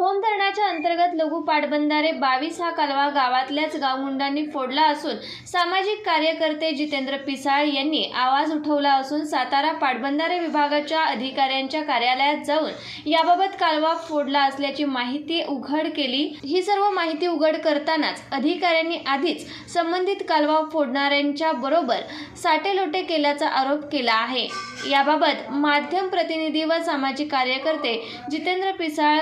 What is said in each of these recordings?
धोम धरणाच्या अंतर्गत लघु पाटबंधारे बावीस हा कालवा गावातल्याच गावगुंडांनी फोडला असून सामाजिक कार्यकर्ते जितेंद्र पिसाळ यांनी आवाज उठवला असून सातारा पाटबंधारे विभागाच्या अधिकाऱ्यांच्या कार्यालयात जाऊन याबाबत कालवा फोडला असल्याची माहिती उघड केली. ही सर्व माहिती उघड करतानाच अधिकाऱ्यांनी आधीच संबंधित कालवा फोडणाऱ्यांच्या बरोबर साटेलोटे केल्याचा आरोप केला आहे. याबाबत माध्यम प्रतिनिधी व सामाजिक कार्यकर्ते जितेंद्र पिसाळ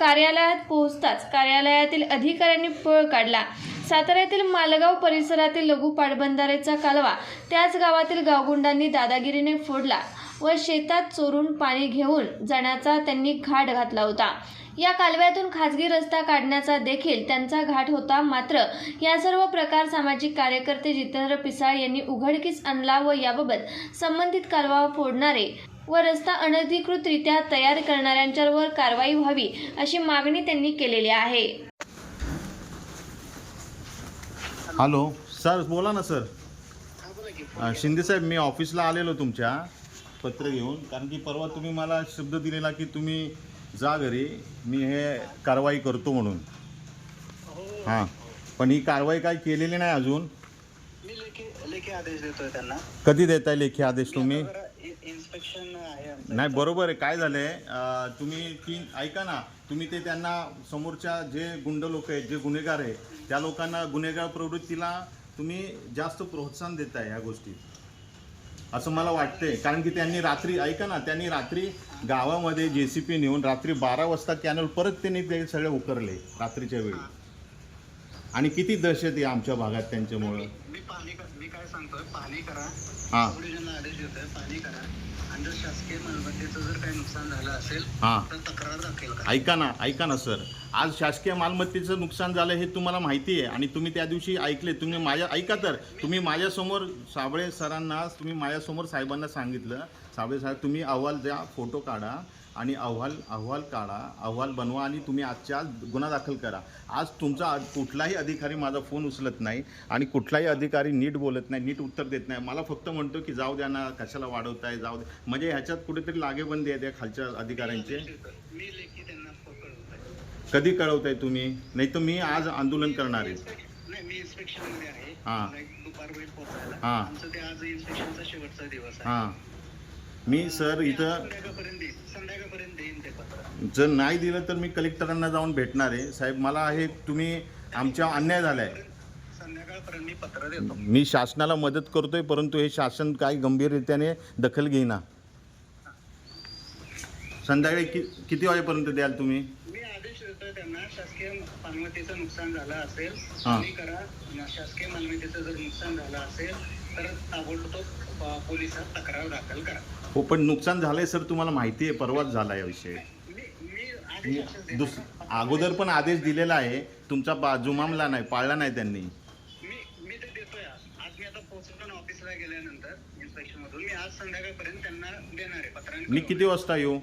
कार्यालयात पोहोचताच कार्यालयातील अधिकाऱ्यांनी पळ काढला. साताऱ्यातील मालगाव परिसरातील लघु पाटबंधारेचा कालवा त्याच गावातील गावगुंडांनी दादागिरीने फोडला व शेतात चोरून पाणी घेऊन जाण्याचा त्यांनी घाट घातला होता. या कालव्यातून खाजगी रस्ता काढण्याचा देखील त्यांचा घाट होता. मात्र या सर्व प्रकार सामाजिक कार्यकर्ते जितेंद्र पिसाळ यांनी उघडकीस आणला व याबाबत संबंधित कालवा फोडणारे व रस्ता अनधिकृतरित्या तयार करणाऱ्यांच्यावर कारवाई व्हावी अशी मागणी त्यांनी केलेली आहे. हॅलो. सर बोला ना सर. अ, शिंदे साहेब मी ऑफिसला आलेलो तुमच्या पत्र घेऊन. कारण की परवा तुम्ही मला शब्द दिलेला की तुम्ही जा घरी मी हे कारवाई करतो म्हणून. हां. पण ही कारवाई काय केलेली नाही अजून. मी लेखी लेखी आदेश देतोय त्यांना. कधी देताय लेखी आदेश तुम्ही? जरा इन्स्पेक्शन आहे आमचं. नाही बरोबर आहे. काय झालंय अ, तुम्ही तीन ऐका ना तुम्ही ते त्यांना समोरच्या जे गुंड लोक आहेत जे गुन्हेगार आहे त्या लोकांना गुन्हेगार प्रवृत्तीला तुम्ही जास्त प्रोत्साहन देताय ह्या गोष्टीत. असं मला वाटतंय. कारण की त्यांनी रात्री ऐका ना त्यांनी रात्री गावामध्ये जे सी पी नेऊन रात्री बारा वाजता कॅनल परत त्यांनी ते सगळे उकरले रात्रीच्या वेळी. आणि किती दहशत आहे आमच्या भागात त्यांच्यामुळं. पाहणी कर- मी काय सांगतोय? पाहणी करा. हां. पोलिसांना आदेश देतोय पाहणी करा. आणि जर शासकीय मालमत्तेचं जर काही नुकसान झालं असेल हां. तर तक्रार दाखल करा. ऐका ना ऐका ना सर. आज शासकीय मालमत्तेचं नुकसान झालं हे तुम्हाला माहिती आहे आणि तुम्ही त्या दिवशी ऐकले. तुम्ही माझ्या ऐका तर तुम्ही माझ्यासमोर साबळे सरांना तुम्ही माझ्यासमोर साहेबांना सांगितलं. साबळे साहेब तुम्ही अहवाल द्या फोटो काढा. आणि अहवाल अहवाल काढा अहवाल बनवा आणि तुम्ही आजच्या आज गुन्हा दाखल करा. आज तुमचा कुठलाही अधिकारी माझा फोन उचलत नाही आणि कुठलाही अधिकारी नीट बोलत नाही नीट उत्तर देत नाही. मला फक्त म्हणतो की जाऊ द्या ना कशाला वाढवताय जाऊ द्या. म्हणजे ह्याच्यात कुठेतरी लागेबंदी आहे त्या खालच्या अधिकाऱ्यांचे. कधी कळवताय तुम्ही? नाही तर मी आज आंदोलन करणार आहे. आहे. हां. हां. मी सर इथं जर नाही दिलं तर मी कलेक्टरांना जाऊन भेटणार आहे. साहेब मला हे तुम्ही आमच्या अन्याय झाला आहे मी पत्र देतो मी शासनाला मदत करतोय परंतु हे शासन काही गंभीररित्याने दखल घेईना. संध्याकाळी कि किती वाजेपर्यंत द्याल तुम्ही? मी आदेश देतोय त्यांना शासकीय मालमत्तेचं नुकसान झालं असेल हा. करा. शासकीय मालमत्तेचं जर नुकसान झालं असेल तर ताबडतोब पोलिसात तक्रार दाखल करा. हो पण नुकसान झालंय सर तुम्हाला माहिती आहे परवाच झाला या विषय. मी मी आदेश असेल देतो. दुस अगोदर पण आदेश दिलेला आहे तुमचा बा जुमामला नाही पाळला नाही त्यांनी. मी मी ते देतोय आज. आज मी आता पोहोचतो ना ऑफिसला गेल्यानंतर इन्स्पेक्शन मधून मी आज संध्याकाळपर्यंत त्यांना देणार आहे पत्राने मी किती वाजता येऊ?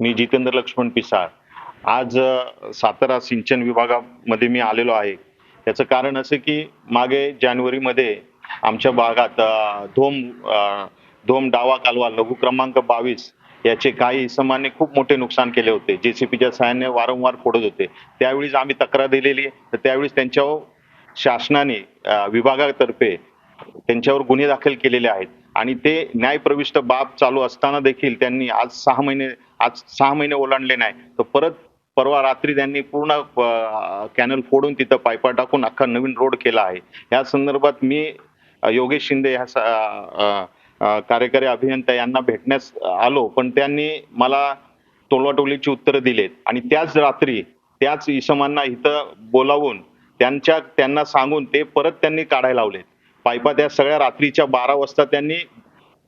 मी जितेंद्र लक्ष्मण पिसाळ. आज सातारा सिंचन विभागामध्ये मी आलेलो आहे. याचं कारण असं की मागे जानेवारीमध्ये आमच्या भागात धोम धोम डावा कालवा लघु क्रमांक बावीस याचे काही इसमांनी खूप मोठे नुकसान केले होते. जेसीपीच्या सहाय्याने वारंवार फोडत होते. त्यावेळीच आम्ही तक्रार दिलेली तर त्यावेळीच त्यांच्यावर शासनाने विभागातर्फे त्यांच्यावर गुन्हे दाखल केलेले आहेत. आणि ते न्यायप्रविष्ट बाब चालू असताना देखील त्यांनी आज सहा महिने आज सहा महिने ओलांडले नाही. तर परत परवा रात्री त्यांनी पूर्ण कॅनल फोडून तिथं पायपा टाकून अख्खा नवीन रोड केला आहे. या संदर्भात मी योगेश शिंदे ह्या स- कार्यकारी अभियंता यांना भेटण्यास आलो. पण त्यांनी मला टोलवाटोलीची उत्तरं दिलेत. आणि त्याच रात्री त्याच इसमांना इथं बोलावून त्यांच्या त्यांना सांगून ते परत त्यांनी काढायला लावलेत. पायपा त्या सगळ्या रात्रीच्या बारा वाजता त्यांनी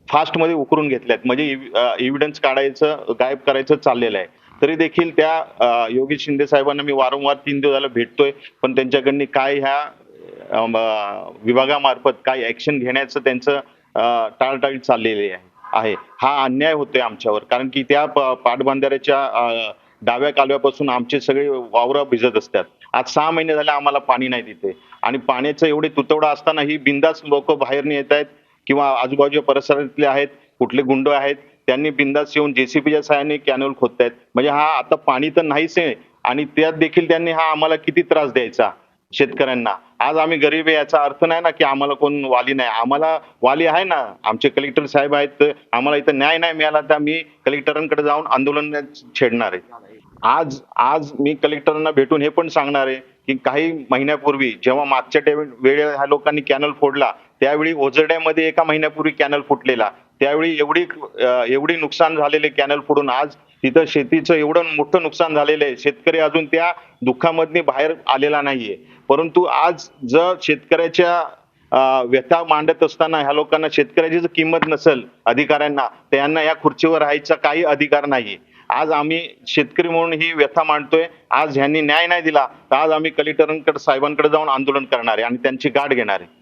फास्टमध्ये उकरून घेतल्यात. म्हणजे इव्हिडन्स काढायचं गायब करायचं चाललेलं आहे. तरी देखील त्या योगी शिंदे साहेबांना मी वारंवार तीन दिवस झालं भेटतोय. पण त्यांच्याकडनी काय ह्या विभागामार्फत काय ऍक्शन घेण्याचं त्यांचं टाळटाळी चाललेली आहे आहे. हा अन्याय होतोय आमच्यावर. कारण की त्या प- पाटबंधाऱ्याच्या डाव्या कालव्यापासून आमचे सगळे वावरं भिजत असतात. आज सहा महिने झाले आम्हाला पाणी नाही तिथे. आणि पाण्याचं एवढे तुतवडा असताना ही बिंदास लोक बाहेर येत आहेत किंवा आजूबाजूच्या परिसरातले आहेत कुठले गुंड आहेत त्यांनी बिंदास येऊन जेसीबीच्या सहाय्याने कॅनल खोदतायत. म्हणजे हा आता पाणी तर नाहीच आहे. आणि त्यात देखील त्यांनी हा आम्हाला किती त्रास द्यायचा शेतकऱ्यांना. आज आम्ही गरीब आहे याचा अर्थ नाही ना की आम्हाला कोण वाली नाही. आम्हाला वाली आहे ना. आमचे कलेक्टर साहेब आहेत. तर आम्हाला इथं न्याय नाही मिळाला तर मी कलेक्टरांकडे जाऊन आंदोलन छेडणार आहे. आज आज मी कलेक्टरांना भेटून हे पण सांगणार आहे की काही महिन्यापूर्वी जेव्हा मागच्या टे- वेळेला ह्या लोकांनी कॅनल फोडला त्यावेळी ओझरड्यामध्ये एका महिन्यापूर्वी कॅनल फुटलेला. त्यावेळी एवढी एवढी नुकसान झालेले कॅनल फोडून आज तिथं शेतीचं एवढं मोठं नुकसान झालेलं आहे. शेतकरी अजून त्या दुःखामधनी बाहेर आलेला नाहीये. परंतु आज जर शेतकऱ्याच्या व्यथा मांडत असताना ह्या लोकांना शेतकऱ्याची जर किंमत नसेल अधिकाऱ्यांना तर यांना या खुर्चीवर राहायचा काही अधिकार नाही आज आम्ही शेतकरी म्हणून ही व्यथा मांडतोय. आज ह्यांनी न्याय नाही दिला तर आज आम्ही कलेक्टरांकडे साहेबांकडे जाऊन आंदोलन करणार आहे आणि त्यांची गाठ घेणार आहे.